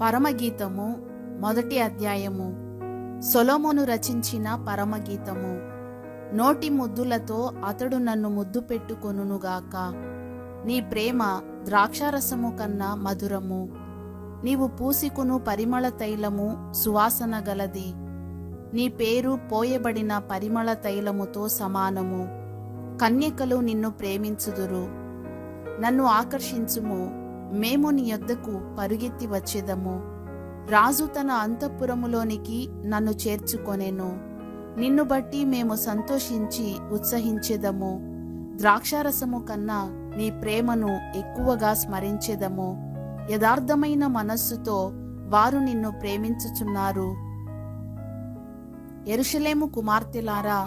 పరమగీతము మొదటి అధ్యాయము. సొలోమోను రచించిన పరమగీతము. నోటి ముద్దులతో అతడు నన్ను ముద్దు పెట్టుకొనుగాక నీ ప్రేమ ద్రాక్షారసము కన్నా మధురము. నీవు పూసికును పరిమళ తైలము సువాసన గలది. నీ పేరు పోయబడిన పరిమళ తైలముతో సమానము. కన్యకలు నిన్ను ప్రేమించుదురు. నన్ను ఆకర్షించుము. మేము నీ యొద్దకు పరుగెత్తి వచ్చేదము. రాజు తన అంతఃపురములోనికి నన్ను చేర్చుకొనెను. నిన్ను బట్టి మేము సంతోషించి ఉత్సహించేదము. ద్రాక్షారసము కన్నా నీ ప్రేమను ఎక్కువగా స్మరించేదము. యథార్థమైన మనస్సుతో వారు నిన్ను ప్రేమించుచున్నారు. ఎరుషలేము కుమార్తెలారా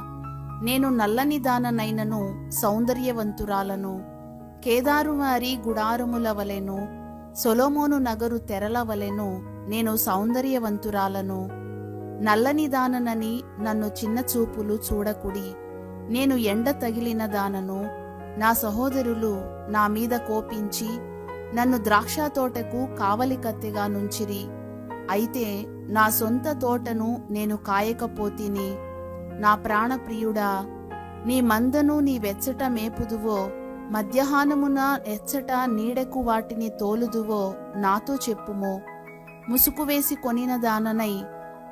నేను నల్లని దాననైనను సౌందర్యవంతురాలను. కేదారువారి గుడారముల వలెను సొలోమోను నగరు తెరల వలెను నేను సౌందర్యవంతురాలను. నల్లని దాననని నన్ను చిన్న చూపులు చూడకుడి. నేను ఎండ తగిలిన దానను నా సహోదరులు నా మీద కోపించి నన్ను ద్రాక్ష తోటకు కావలి కత్తిగా నుంచిరి. అయితే నా సొంత తోటను నేను కాయకపోతిని. నా ప్రాణప్రియుడా నీ మందను నీ వెచ్చట మేపుదువో మధ్యాహ్నమున ఎచ్చట నీడకు వాటిని తోలుదువో నాతో చెప్పుము. ముసుగు వేసి కొనిన దాననై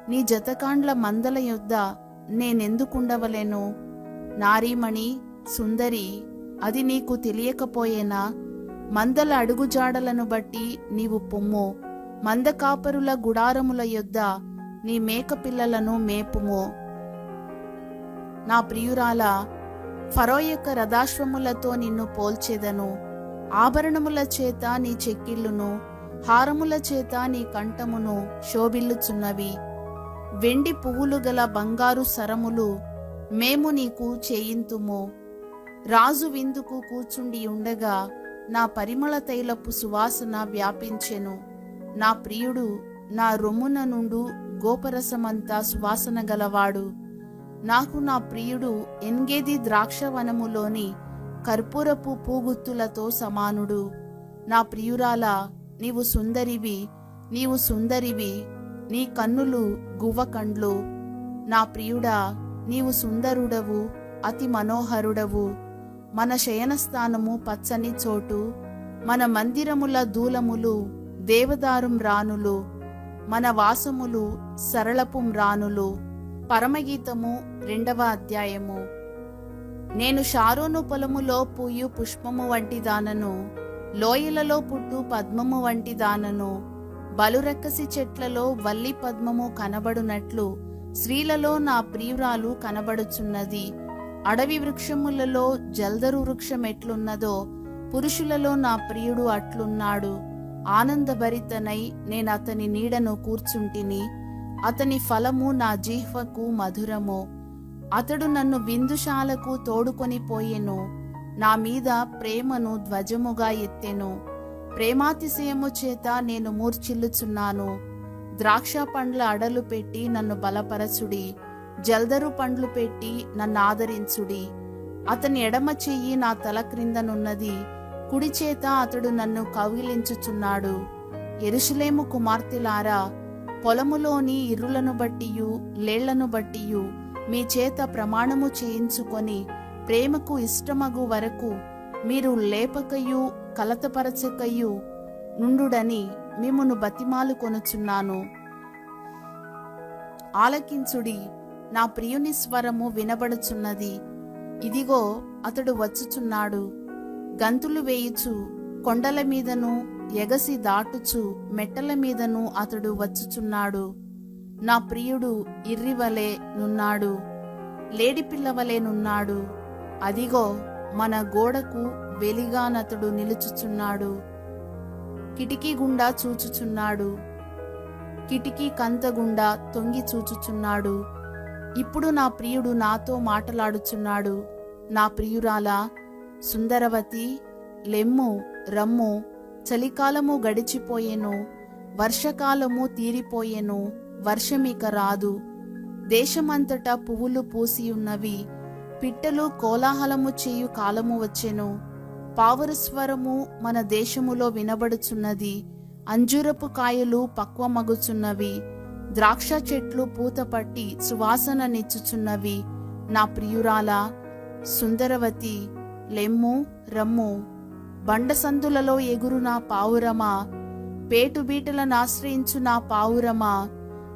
నీ జతకాండ్ల మందల యొద్ద నేనెందుకుండవలేను? నారీమణి సుందరి అది నీకు తెలియకపోయేనా? మందల అడుగుజాడలను బట్టి నీవు పొమ్ము. మందకాపరుల గుడారముల యొద్ద నీ మేకపిల్లలను మేపుము. నా ప్రియురాల ఫరో యొక్క రథాశ్వములతో నిన్ను పోల్చేదను. ఆభరణముల చేత నీ చెక్కిళ్ళును హారముల చేత నీ కంఠమును శోభిల్లుచున్నవి. వెండి పువ్వులు గల బంగారు సరములు మేము నీకు చేయింతుము. రాజు విందుకు కూర్చుండి ఉండగా నా పరిమళ తైలపు సువాసన వ్యాపించెను. నా ప్రియుడు నా రొమ్మున నుండు గోపరసమంతా సువాసన గలవాడు. నాకు నా ప్రియుడు ఎన్గేది ద్రాక్షవనములోని కర్పూరపు పూగుత్తులతో సమానుడు. నా ప్రియురాల నీవు సుందరివి నీవు సుందరివి నీ కన్నులు గువ్వ కండ్లు. నా ప్రియుడా నీవు సుందరుడవు అతి మనోహరుడవు. మన శయనస్థానము పచ్చని చోటు. మన మందిరముల దూలములు దేవదారుం రానులు. మన వాసములు సరళపు రానులు. పరమగీతము రెండవ అధ్యాయము. నేను షారోను పొలములో పూయు పుష్పము వంటి దానను లోయలలో పుట్టు పద్మము వంటి దానను బలురెక్కసి చెట్లలో వల్లి పద్మము కనబడునట్లు స్త్రీలలో నా ప్రియురాలు కనబడుచున్నది. అడవి వృక్షములలో జల్దరు వృక్షం ఎట్లున్నదో పురుషులలో నా ప్రియుడు అట్లున్నాడు. ఆనందభరితనై నేను అతని నీడను కూర్చుంటిని. అతని ఫలము నా జీహ్వకు మధురము. అతడు నన్ను విందుశాలకు తోడుకొని పోయెను. నా మీద ప్రేమను ధ్వజముగా ఎత్తెను. ప్రేమాతిశయము చేత నేను మూర్చిల్లుచున్నాను ద్రాక్ష పండ్ల అడలు పెట్టి నన్ను బలపరచుడి. జల్దరు పండ్లు పెట్టి నన్ను ఆదరించుడి. అతని ఎడమ చెయ్యి నా తల క్రిందనున్నది కుడి చేత అతడు నన్ను కౌగిలించుచున్నాడు. ఎరుషులేము కుమార్తెలారా పొలములోని ఇరులను బట్టియు లేళ్ళను బట్టియు మీ చేత ప్రమాణము చేయించుకొని ప్రేమకు ఇష్టమగు వరకు మీరు లేపకయు కలతపరచకయు నుండుడని మిమ్మును బతిమాలు కొనుచున్నాను. ఆలకించుడి నా ప్రియుని స్వరము వినబడుచున్నది. ఇదిగో అతడు వచ్చుచున్నాడు. గంతులు వేయుచు కొండల మీదను ఎగసి దాటుచు మెట్టల మీదను అతడు వచ్చుచున్నాడు. నా ప్రియుడు ఇర్రివలే నున్నాడు. లేడిపిల్లవలే నున్నాడు. అదిగో మన గోడకు వెలిగానతడు నిలుచుచున్నాడు. కిటికీ గుండా చూచుచున్నాడు. కిటికీ కంత గుండా తొంగి చూచుచున్నాడు. ఇప్పుడు నా ప్రియుడు నాతో మాటలాడుచున్నాడు. నా ప్రియురాలా సుందరవతి లెమ్ము రమ్ము చలికాలము గడిచిపోయెను వర్షకాలము తీరిపోయెను వర్షమిక రాదు. దేశమంతటా పువ్వులు పూసి ఉన్నవి పిట్టలు కోలాహలము చేయు కాలము వచ్చెను. పావురస్వరము మన దేశములో వినబడుచున్నది అంజూరపు కాయలు పక్వమగుచున్నవి ద్రాక్ష చెట్లు పూతపట్టి సువాసన నిచ్చుచున్నవి. నా ప్రియురాల సుందరవతి లెమ్ము రమ్ము. బండసందులలో ఎగురు నా పావురమా? పేటుబీటలనాశ్రయించు నా పావురమా?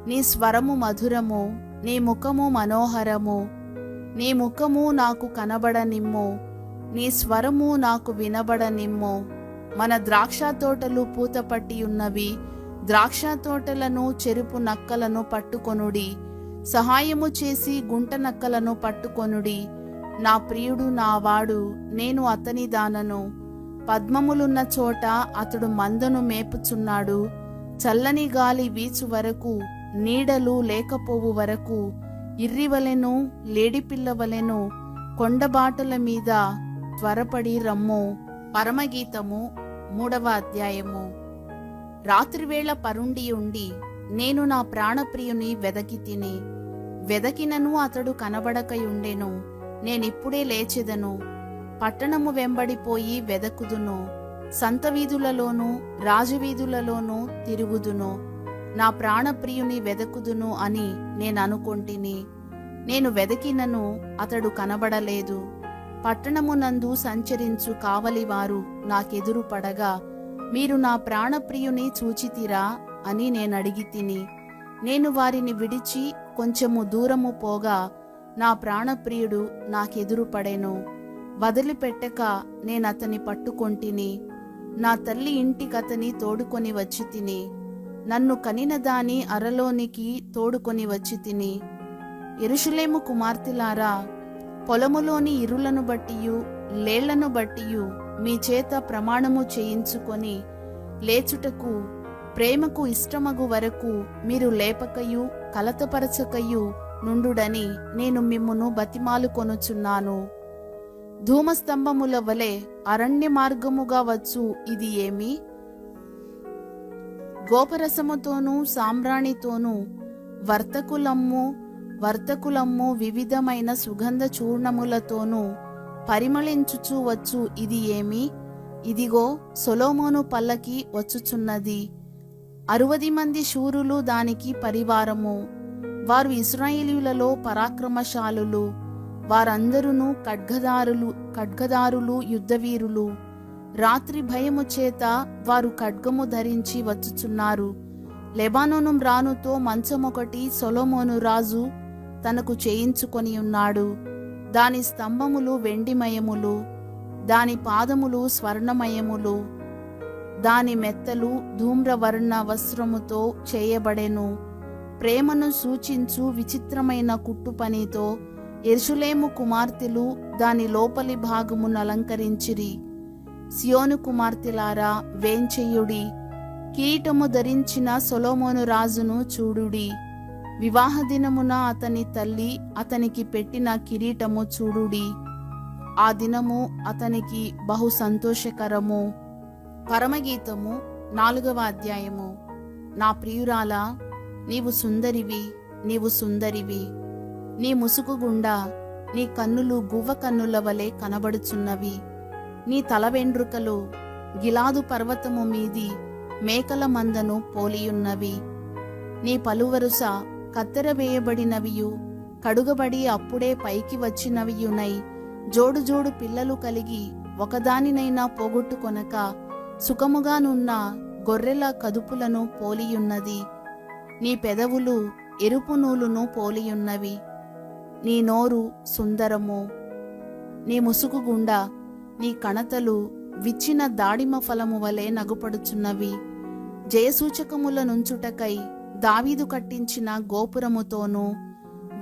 నీ స్వరము మధురము నీ ముఖము మనోహరము. నీ ముఖము నాకు కనబడనిమ్ము నీ స్వరము నాకు వినబడనిమ్ము. మన ద్రాక్ష తోటలు పూతపట్టి ఉన్నవి ద్రాక్ష తోటలను చెరుపు నక్కలను పట్టుకొనుడి. సహాయము చేసి గుంట నక్కలను పట్టుకొనుడి. నా ప్రియుడు నా వాడు నేను అతని దానను. పద్మములున్న చోట అతడు మందను మేపుచున్నాడు. చల్లని గాలి వీచు వరకు నీడలు లేకపోవు వరకు ఇర్రివలెను లేడిపిల్లవలెను కొండబాటల మీద త్వరపడి రమ్ము. పరమగీతము మూడవ అధ్యాయము. రాత్రివేళ పరుండి ఉండి నేను నా ప్రాణప్రియుని వెదకి తిని వెదకినను అతడు కనబడకయుండెను. నేనిప్పుడే లేచెదను. పట్టణము వెంబడిపోయి వెదకుదును. సంత వీధులలోను రాజవీధులలోను తిరుగుదును. నా ప్రాణప్రియుని వెదకుదును అని నేననుకొంటిని. నేను వెదకినను అతడు కనబడలేదు. పట్టణమునందు సంచరించు కావలివారు నాకెదురు పడగా మీరు నా ప్రాణప్రియుని చూచితిరా అని నేనడిగి తిని నేను వారిని విడిచి కొంచెము దూరము పోగా నా ప్రాణప్రియుడు నాకెదురు పడెను. వదిలిపెట్టక నేనతని పట్టుకొంటిని. నా తల్లి ఇంటికతని తోడుకొని వచ్చి తిని నన్ను కనిన దాని అరలోనికి తోడుకొని వచ్చి తిని ఎరుషులేము కుమార్తెలారా పొలములోని ఇరులను బట్టియు లేళ్ళను బట్టియు మీ చేత ప్రమాణము చేయించుకొని లేచుటకు ప్రేమకు ఇష్టమగు వరకు మీరు లేపకయు కలతపరచకయు నుండుడని నేను మిమ్మును బతిమాలు కొనుచున్నాను ధూమస్తంభముల వలె అరణ్య మార్గముగా వచ్చు ఇది ఏమి? గోపరసముతోనూ సాంబ్రాణితోనూ వర్తకులమ్ము వర్తకులమ్ము వివిధమైన సుగంధ చూర్ణములతోనూ పరిమళించుచూ వచ్చు ఇది ఏమి? ఇదిగో సొలోమోను పల్లకి వచ్చుచున్నది. అరువది మంది శూరులు దానికి పరివారము. వారు ఇస్రాయేలీలలో పరాక్రమశాలులు. వారందరును ఖడ్గదారులు ఖడ్గదారులు యుద్ధవీరులు. రాత్రి భయము చేత వారు ఖడ్గము ధరించి వచ్చుచున్నారు. లెబానోను రానుతో మంచమొకటి సొలోమోను రాజు తనకు చేయించుకొని ఉన్నాడు. దాని స్తంభములు వెండిమయములు దాని పాదములు స్వర్ణమయములు దాని మెత్తలు ధూమ్రవర్ణ వస్త్రముతో చేయబడెను. ప్రేమను సూచించు విచిత్రమైన కుట్టుపనితో ఎరుషులేము కుమార్తెలు దాని లోపలి భాగమును అలంకరించిరి. సియోను కుమార్తెలారా వేంచెయ్యుడి కిరీటము ధరించిన సొలోమోను రాజును చూడుడి. వివాహ దినమున అతని తల్లి అతనికి పెట్టిన కిరీటము చూడుడి. ఆ దినము అతనికి బహు సంతోషకరము. పరమగీతము నాలుగవ అధ్యాయము. నా ప్రియురాల నీవు సుందరివి నీవు సుందరివి. నీ ముసుగు గుండా నీ కన్నులు గువ్వ కన్నుల వలె కనబడుచున్నవి. నీ తల వెండ్రుకలు గిలాదు పర్వతము మీది మేకల మందను పోలియున్నవి. నీ పలువరుస కత్తెర వేయబడినవియు కడుగబడి అప్పుడే పైకి వచ్చినవియునై జోడు జోడు పిల్లలు కలిగి ఒకదానినైనా పోగొట్టుకొనక సుఖముగానున్న గొర్రెల కదుపులను పోలియున్నది. నీ పెదవులు ఎరుపు నూలును పోలియున్నవి. నీ నోరు సుందరము నీ ముసుగు గుండా నీ కణతలు విచ్చిన దాడిమ ఫలము వలె నగుపడుచున్నవి. జయసూచకముల నుంచుటకై దావీదు కట్టించిన గోపురముతోనూ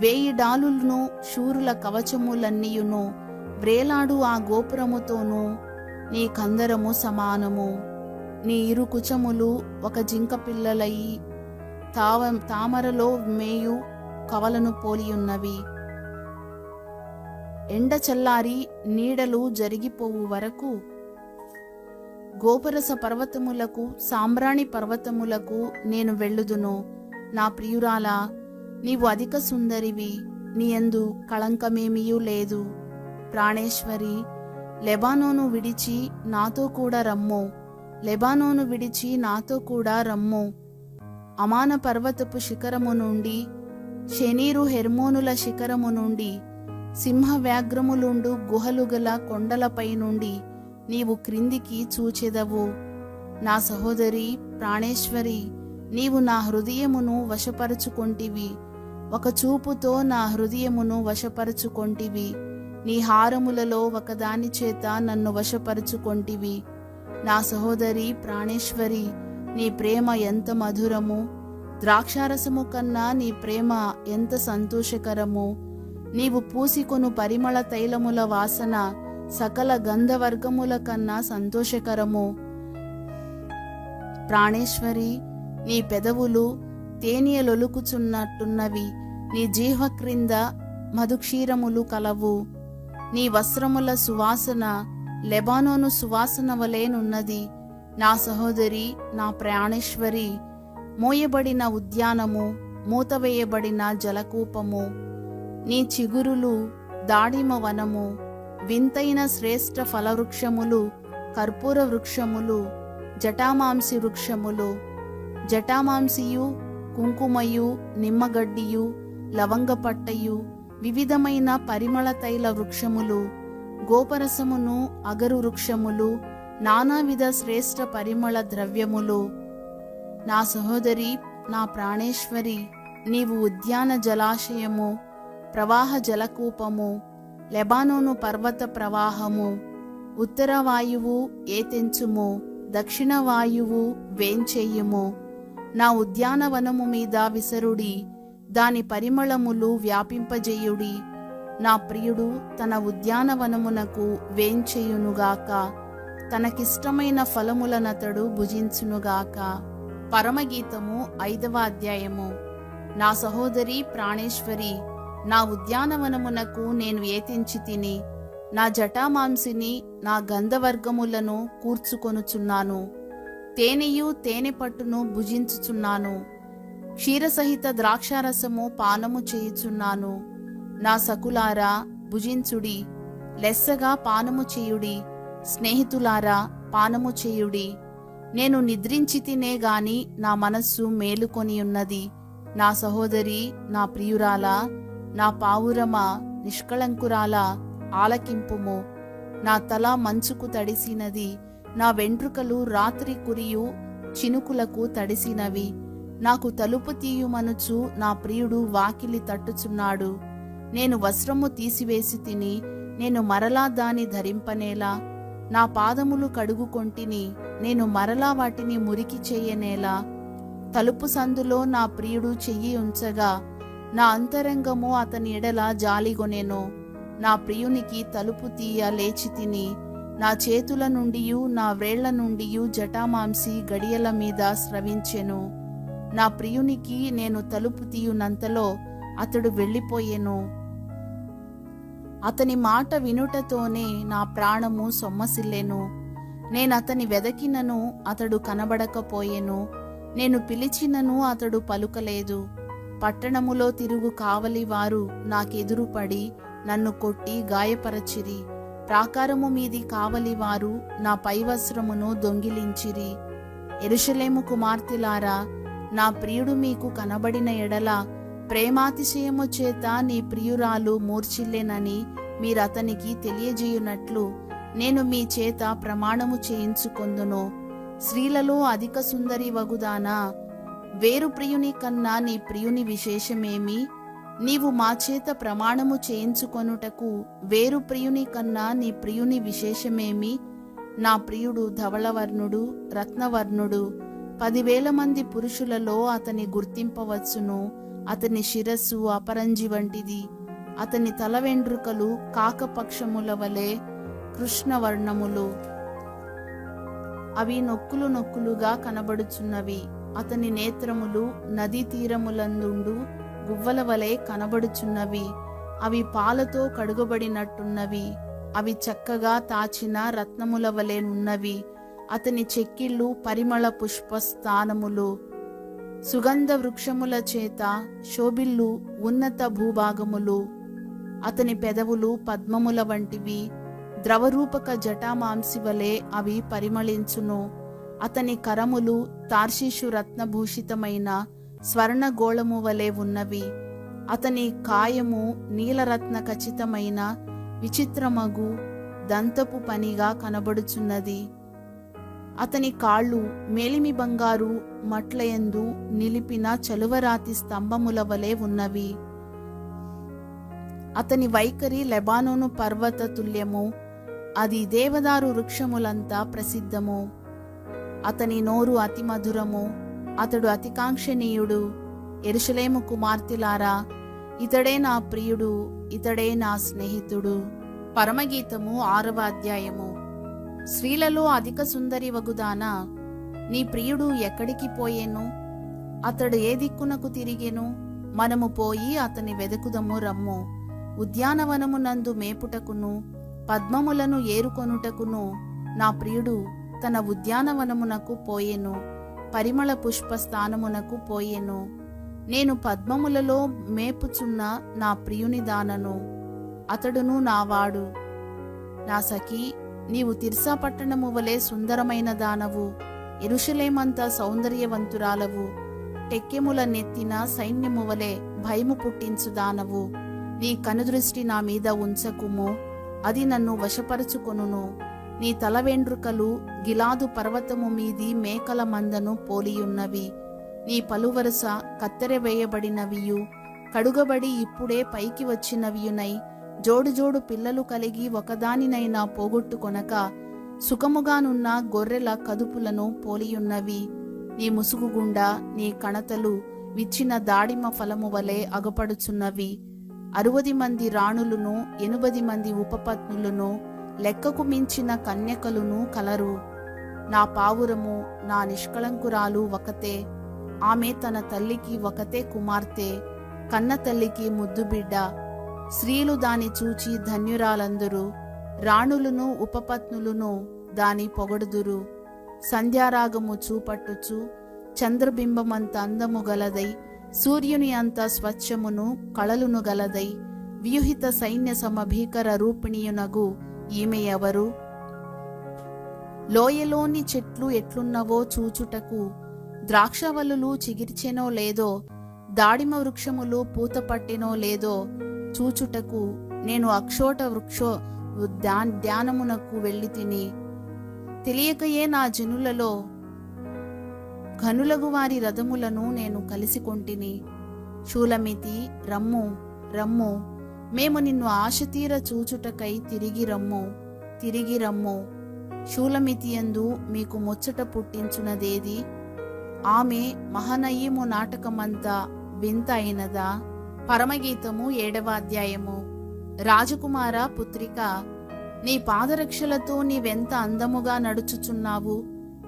వేయి డాలులను శూరుల కవచములన్నీయును వ్రేలాడు ఆ గోపురముతోనూ నీ కందరము సమానము. నీ ఇరు కుచములు ఒక జింక పిల్లలయి తావ తామరలో మేయు కవలను పోలియున్నవి. ఎండ చల్లారి నీడలు జరిగిపోవు వరకు గోపరస పర్వతములకు సాంబ్రాణి పర్వతములకు నేను వెళ్ళుదును. నా ప్రియురాలా నీవు అధిక సుందరివి నీయందు కళంకమేమియూ లేదు. ప్రాణేశ్వరి లెబానోను విడిచి నాతో కూడా రమ్ము. లెబానోను విడిచి నాతో కూడా రమ్ము. అమాన పర్వతపు శిఖరము నుండి శనీరు హెర్మోనుల శిఖరము నుండి సింహ వ్యాఘ్రములుండు గుహలు గల కొండలపై నుండి నీవు క్రిందికి చూచెదవు. నా సహోదరి ప్రాణేశ్వరి నీవు నా హృదయమును వశపరుచుకొంటివి. ఒక చూపుతో నా హృదయమును వశపరుచుకొంటివి. నీ హారములలో ఒకదాని చేత నన్ను వశపరుచుకొంటివి. నా సహోదరి ప్రాణేశ్వరి నీ ప్రేమ ఎంత మధురము? ద్రాక్షారసము కన్నా నీ ప్రేమ ఎంత సంతోషకరము? నీవు పూసికొను పరిమళ తైలముల వాసన సకల గంధవర్గముల కన్నా సంతోషకరము. ప్రాణేశ్వరి నీ పెదవులు తేనియలొలుకుచున్నట్టున్నవి నీ జీహ క్రింద మధుక్షీరములు కలవు. నీ వస్త్రముల సువాసన లెబానోను సువాసన వలేనున్నది నా సహోదరి నా ప్రాణేశ్వరి మోయబడిన ఉద్యానము మూతవేయబడిన జలకూపము. నీ చిగురులు దాడిమ వనము వింతైన శ్రేష్ఠ ఫలవృక్షములు కర్పూర వృక్షములు జటామాంసి వృక్షములు జటామాంసియు కుంకుమయు నిమ్మగడ్డియు లవంగపట్టయు వివిధమైన పరిమళ తైల వృక్షములు గోపరసమును అగరు వృక్షములు నానావిధ శ్రేష్ఠ పరిమళ ద్రవ్యములు. నా సహోదరి నా ప్రాణేశ్వరి నీవు ఉద్యాన జలాశయము ప్రవాహ జలకూపము లెబానోను పర్వత ప్రవాహము ఉత్తర వాయువు ఏతెంచుము దక్షిణ వాయువు వేంచెయ్యుము నా ఉద్యానవనము మీద విసరుడి దాని పరిమళములు వ్యాపింపజేయుడి. నా ప్రియుడు తన ఉద్యానవనమునకు వేంచెయునుగాక తనకిష్టమైన ఫలములనతడు భుజించునుగాక పరమగీతము ఐదవ అధ్యాయము. నా సహోదరి ప్రాణేశ్వరి నా ఉద్యానవనమునకు నేను ఏతించి తిని నా జటామాంసిని నా గంధవర్గములను కూర్చుకొనుచున్నాను. తేనెయు తేనె పట్టును భుజించుచున్నాను. క్షీరసహిత ద్రాక్షారసము పానము చేయుచున్నాను. నా సకులారా భుజించుడి. లెస్సగా పానము చేయుడి. స్నేహితులారా పానము చేయుడి. నేను నిద్రించితినే గాని నా మనస్సు మేలుకొని ఉన్నది నా సహోదరి నా ప్రియురాలా నా పావురమా నిష్కళంకురాలా ఆలకింపుము. నా తల మంచుకు తడిసినది నా వెంట్రుకలు రాత్రి కురియు చినుకులకు తడిసినవి. నాకు తలుపు తీయుమనుచు నా ప్రియుడు వాకిలి తట్టుచున్నాడు. నేను వస్త్రము తీసివేసి తిని నేను మరలా దాని ధరింపనేలా. నా పాదములు కడుగుకొంటిని నేను మరలా వాటిని మురికి చేయనేలా. తలుపు సందులో నా ప్రియుడు చెయ్యి ఉంచగా నా అంతరంగము అతని ఎడల జాలిగొనేను. నా ప్రియునికి తలుపు తీయ లేచి తిని నా చేతుల నుండి నా వ్రేళ్ళ నుండి జటామాంసి గడియల మీద స్రవించెను. నా ప్రియునికి నేను తలుపు తీయునంతలో అతడు వెళ్ళిపోయెను. అతని మాట వినుటతోనే నా ప్రాణము సొమ్మసిల్లెను. నేనతని వెదకినను అతడు కనబడకపోయెను. నేను పిలిచినను అతడు పలుకలేదు. పట్టణములో తిరుగు కావలి వారు నాకెదురుపడి నన్ను కొట్టి గాయపరచిరి. ప్రాకారము మీది కావలి వారు నా పైవస్త్రమును దొంగిలించిరి. ఎరుషలేము కుమార్తెలారా నా ప్రియుడు మీకు కనబడిన ఎడల ప్రేమాతిశయము చేత నీ ప్రియురాలు మూర్చిల్లేనని మీరతనికి తెలియజేయునట్లు నేను మీ చేత ప్రమాణము చేయించుకొందును. స్త్రీలలో అధిక సుందరి వగుదానా వేరు ప్రియుని కన్నా నీ ప్రియుని విశేషమేమి? నీవు మా చేత ప్రమాణము చేయించుకొనుటకు వేరు ప్రియుని కన్నా నీ ప్రియుని విశేషమేమి? నా ప్రియుడు ధవళవర్ణుడు రత్నవర్ణుడు. పదివేల మంది పురుషులలో అతని గుర్తింపవచ్చును. అతని శిరస్సు అపరంజి వంటిది. అతని తల వెండ్రుకలు కాకపక్షముల వలె కృష్ణవర్ణములు. అవి నొక్కులు నొక్కులుగా కనబడుచున్నవి. అతని నేత్రములు నదీ తీరములందుండు గువ్వల వలె కనబడుచున్నవి. అవి పాలతో కడుగబడినట్టున్నవి. అవి చక్కగా తాచిన రత్నముల వలెనున్నవి అతని చెక్కిళ్ళు పరిమళ పుష్ప స్థానములు సుగంధ వృక్షముల చేత శోభిల్లు ఉన్నత భూభాగములు. అతని పెదవులు పద్మముల వంటివి. ద్రవరూపక జటామాంసి వలె అవి పరిమళించును. అతని కరములు తార్షీషు రత్నభూషితమైన స్వర్ణ గోళము వలె ఉన్నవి. అతని కాయము నీలరత్న ఖచ్చితమైన విచిత్రమగు దంతపు పనిగా కనబడుచున్నది. అతని కాళ్ళు మేలిమి బంగారు మట్లయందు నిలిపిన చలువరాతి స్తంభముల వలె ఉన్నవి. అతని వైఖరి లెబానోను పర్వత తుల్యము అది దేవదారు వృక్షములంతా ప్రసిద్ధము. అతని నోరు అతి మధురము అతడు అతికాంక్షణీయుడు ఎరుషలేము కుమార్తెలారా ఇతడే నా ప్రియుడు ఇతడే నా స్నేహితుడు. పరమగీతము ఆరవ అధ్యాయము. స్త్రీలలో అధిక సుందరి వగుదానా నీ ప్రియుడు ఎక్కడికి పోయేను? అతడు ఏ దిక్కునకు తిరిగెను? మనము పోయి అతని వెదకుదము రమ్ము. ఉద్యానవనమునందు మేపుటకును పద్మములను ఏరుకొనుటకును నా ప్రియుడు తన ఉద్యానవనమునకు పోయెను పరిమళ పుష్ప స్థానమునకు పోయెను. నేను పద్మములలో మేపుచున్న నా ప్రియుని దానను అతడును నావాడు నా సఖీ నీవు తిర్సా పట్టణము వలె సుందరమైన దానవు ఎరుషలేమంత సౌందర్యవంతురాలవు. టెక్కెముల నెత్తిన సైన్యము వలె భయము పుట్టించు దానవు. నీ కనుదృష్టి నా మీద ఉంచకుము అది నన్ను వశపరుచుకొనును. నీ తల వెండ్రుకలు గిలాదు పర్వతము మీది మేకల మందను పోలియున్నవి. నీ పలువరుస కత్తెర వేయబడినవియు. కడుగబడి ఇప్పుడే పైకి వచ్చినవియునై. జోడు జోడు పిల్లలు కలిగి ఒకదానినైనా పోగొట్టుకొనక సుఖముగానున్న గొర్రెల కదుపులను పోలియున్నవి. నీ ముసుగుగుండా నీ కణతలు విచ్చిన దాడిమ ఫలము వలె అగపడుచున్నవి. అరవది మంది రాణులను ఎనుబది మంది ఉపపత్నులను లెక్కకు మించిన కన్యకలును కలరు. నా పావురము నా నిష్కళంకురాలు ఒకతే. ఆమె తన తల్లికి ఒకతే కుమార్తె. కన్న తల్లికి ముద్దుబిడ్డ. స్త్రీలు దాని చూచి ధన్యురాలందరూ. రాణులను ఉపపత్నులను దాని పొగడుదురు. సంధ్యారాగము చూపట్టుచు చంద్రబింబమంత అందము గలదై సూర్యుని అంత స్వచ్ఛమును కళలును గలదై వ్యూహిత సైన్య సమభీకర రూపిణియునగు ఈమె ఎవరు? లోయలోని చెట్లు ఎట్లున్నవో చూచుటకు ద్రాక్షవల్లులు చిగిర్చెనో లేదో దాడిమ వృక్షములు పూత పట్టినో లేదో చూచుటకు నేను అక్షోట వృక్షో ధ్యానమునకు వెళ్ళి తిని తెలియకయే నా జనులలో ఘనులగు వారి రథములను నేను కలిసికొంటిని శూలమితి రమ్ము రమ్ము మేము నిన్ను ఆశతీర చూచుటకై తిరిగి రమ్ము తిరిగి రమ్ము. శూలమితియందు మీకు ముచ్చట పుట్టించునదేది? ఆమె మహనయీము నాటకమంతా వింత అయినదా? పరమగీతము ఏడవ అధ్యాయము రాజకుమార పుత్రిక నీ పాదరక్షలతో నీవెంత అందముగా నడుచుచున్నావు?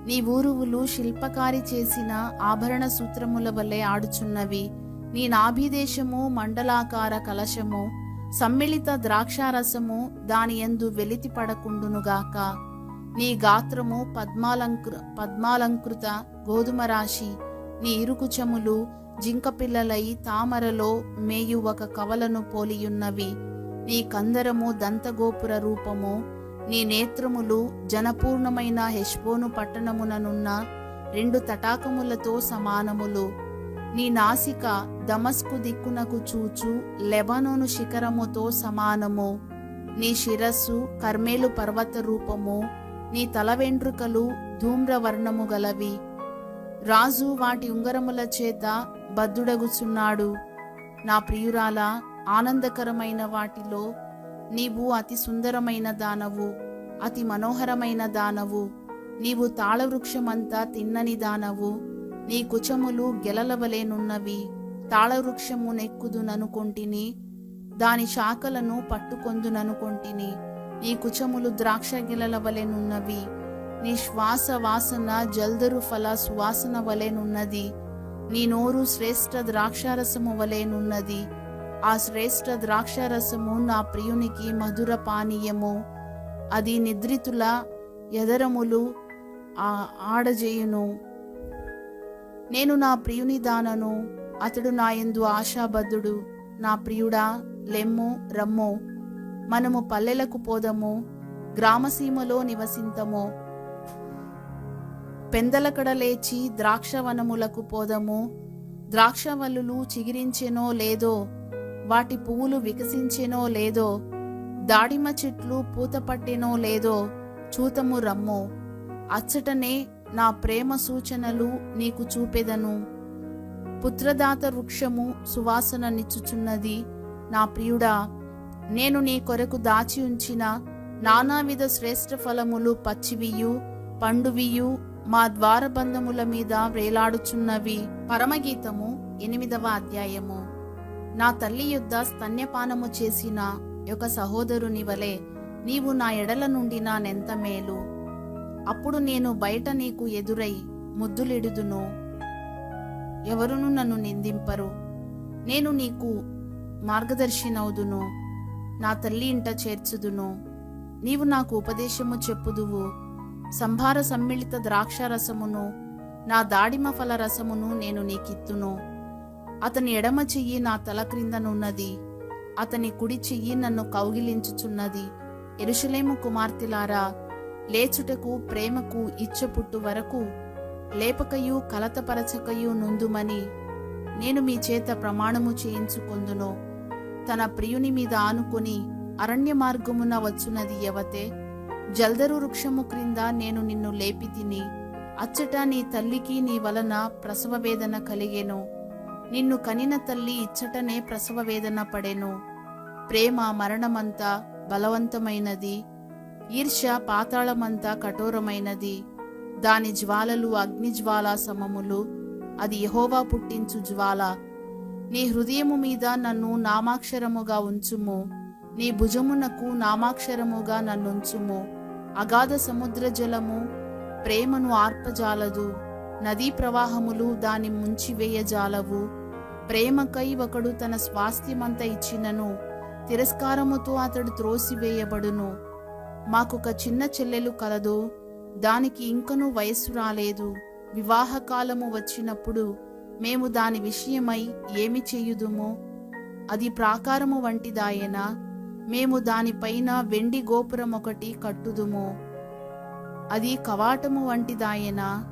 నీ ఊరువులు శిల్పకారి చేసిన ఆభరణ సూత్రముల వలె ఆడుచున్నవి. నీ నాభిదేశము మండలాకార కలశము. సమ్మిళిత ద్రాక్షారసము దాని యందు వెలితిపడకుండునుగాక నీ గాత్రము పద్మాలంకృ పద్మాలంకృత గోధుమ రాశి నీ ఇరుకుచములు జింకపిల్లలై తామరలో మేయు ఒక కవలను పోలియున్నవి. నీ కందరము దంతగోపుర రూపము. నీ నేత్రములు జనపూర్ణమైన హెష్బోను పట్టణముననున్న రెండు తటాకములతో సమానములు. నీ నాసిక దమస్కు దిక్కునకు చూచు లెబనోను శిఖరముతో సమానము. నీ శిరస్సు కర్మేలు పర్వత రూపము. నీ తల వెంట్రుకలు ధూమ్రవర్ణము గలవి. రాజు వాటి ఉంగరముల చేత బద్దుడగుచున్నాడు. నా ప్రియురాల ఆనందకరమైన వాటిలో నీవు అతి సుందరమైన దానవు అతి మనోహరమైన దానవు. నీవు తాళవృక్షమంతా తిన్నని దానవు. నీ కుచములు గెలలవలేనున్నవి తాళవృక్షము నెక్కుదుననుకొంటిని. దాని శాఖలను పట్టుకొందుననుకొంటిని. నీ కుచములు ద్రాక్ష గెలలవలేనున్నవి నీ శ్వాస వాసన జల్దరు ఫల సువాసన వలెనున్నది నీ నోరు శ్రేష్ఠ ద్రాక్షారసము వలెనున్నది ఆ శ్రేష్ఠ ద్రాక్షారసము నా ప్రియునికి మధుర పానీయము. అది నిద్రితుల ఎదరములు ఆడజేయును. నేను నా ప్రియుని దానను అతడు నా యందు ఆశాబద్ధుడు నా ప్రియుడా లెమ్ము రమ్ము మనము పల్లెలకు పోదము గ్రామసీమలో నివసింతము పెందలకడ లేచి ద్రాక్షవనములకు పోదము ద్రాక్షవల్లులు చిగిరించెనో లేదో వాటి పువ్వులు వికసించెనో లేదో దాడిమ చెట్లు పూత పట్టెనో లేదో చూతము రమ్ము. అచ్చటనే నా ప్రేమ సూచనలు నీకు చూపెదను. పుత్రదాత వృక్షము సువాసన నిచ్చుచున్నది నా ప్రియుడా నేను నీ కొరకు దాచి ఉంచిన నానావిధ శ్రేష్ఠ ఫలములు పచ్చివియు పండువియు మా ద్వారబంధముల మీద వేలాడుచున్నవి. పరమగీతము ఎనిమిదవ అధ్యాయము. నా తల్లి యుద్ధ స్తన్యపానము చేసిన ఒక సహోదరుని వలె నీవు నా ఎడల నుండి నా నెంత మేలు. అప్పుడు నేను బయట నీకు ఎదురై ముద్దులిడుదును. ఎవరును నన్ను నిందింపరు. నేను నీకు మార్గదర్శినవుదును. నా తల్లి ఇంట చేర్చుదును. నీవు నాకు ఉపదేశము చెప్పుదువు. సంభార సమ్మిళిత ద్రాక్ష రసమును నా దాడిమ ఫల రసమును నేను నీకిత్తును. అతని ఎడమ చెయ్యి నా తల క్రిందనున్నది అతని కుడి చెయ్యి నన్ను కౌగిలించుచున్నది. ఎరుషలేము కుమార్తెలారా లేచుటకు ప్రేమకు ఇచ్చపుట్టు వరకు లేపకయు కలతపరచకయు నుందుమని నేను మీ చేత ప్రమాణము చేయించుకొందును. తన ప్రియుని మీద ఆనుకొని అరణ్య మార్గమున వచ్చునది యవతే. జల్దరు వృక్షము క్రింద నేను నిన్ను లేపి తిని అచ్చట నీ తల్లికి నీ వలన ప్రసవ వేదన కలిగేను. నిన్ను కనిన తల్లి ఇచ్చటనే ప్రసవ వేదన పడెను. ప్రేమ మరణమంతా బలవంతమైనది. ఈర్ష్య పాతాళమంతా కఠోరమైనది. దాని జ్వాలలు అగ్నిజ్వాల సమములు అది యహోవా పుట్టించు జ్వాల. నీ హృదయము మీద నన్ను నామాక్షరముగా ఉంచుము. నీ భుజమునకు నామాక్షరముగా నన్నుంచుము. అగాధ సముద్ర జలము ప్రేమను ఆర్పజాలదు. నదీ ప్రవాహములు దాని ముంచివేయజాలవు. ప్రేమకై ఒకడు తన స్వాస్థ్యమంత ఇచ్చినను. తిరస్కారముతో అతడు త్రోసివేయబడును. మాకొక చిన్న చెల్లెలు కలదు. దానికి ఇంకనూ వయస్సు రాలేదు. వివాహకాలము వచ్చినప్పుడు మేము దాని విషయమై ఏమి చేయుదుమో? అది ప్రాకారము వంటిదాయేనా? మేము దానిపైన వెండి గోపురం ఒకటి కట్టుదుము. అది కవాటము వంటిదాయేనా?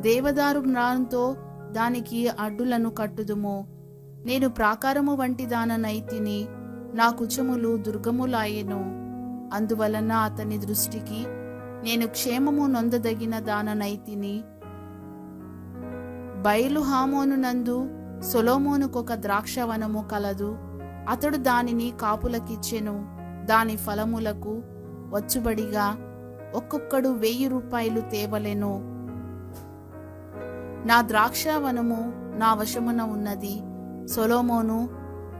దేవదారు మ్రాంతో దానికి అడ్డులను కట్టుదుము. నేను ప్రాకారము వంటి దాననైతిని నా కుచములు దుర్గములాయెను. అందువలన అతని దృష్టికి నేను క్షేమము నొందదగిన దాననైతిని. బయలు హామోనునందు సొలోమోనుకొక ద్రాక్షవనము కలదు. అతడు దానిని కాపులకిచ్చెను. దాని ఫలములకు వచ్చుబడిగా ఒక్కొక్కడు వెయ్యి రూపాయలు తేవలెను. నా ద్రాక్షవనము నా వశమున ఉన్నది. సొలోమోను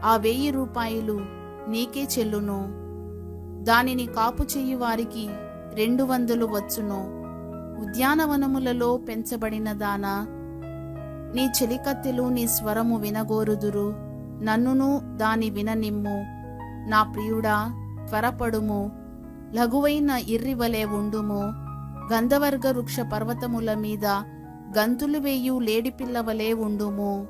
ఆ వెయ్యి రూపాయలు నీకే చెల్లును. దానిని కాపు చెయ్యి వారికి రెండు వందలు వచ్చును. ఉద్యానవనములలో పెంచబడిన దానా నీ చెలికత్తెలు నీ స్వరము వినగోరుదురు. నన్నును దాని విననిమ్ము. నా ప్రియుడా త్వరపడుము. లఘువైన ఇర్రివలే ఉండుము. గంధవర్గ వృక్ష పర్వతముల మీద గంతులు వేయు లేడిపిల్లవలే ఉండుము.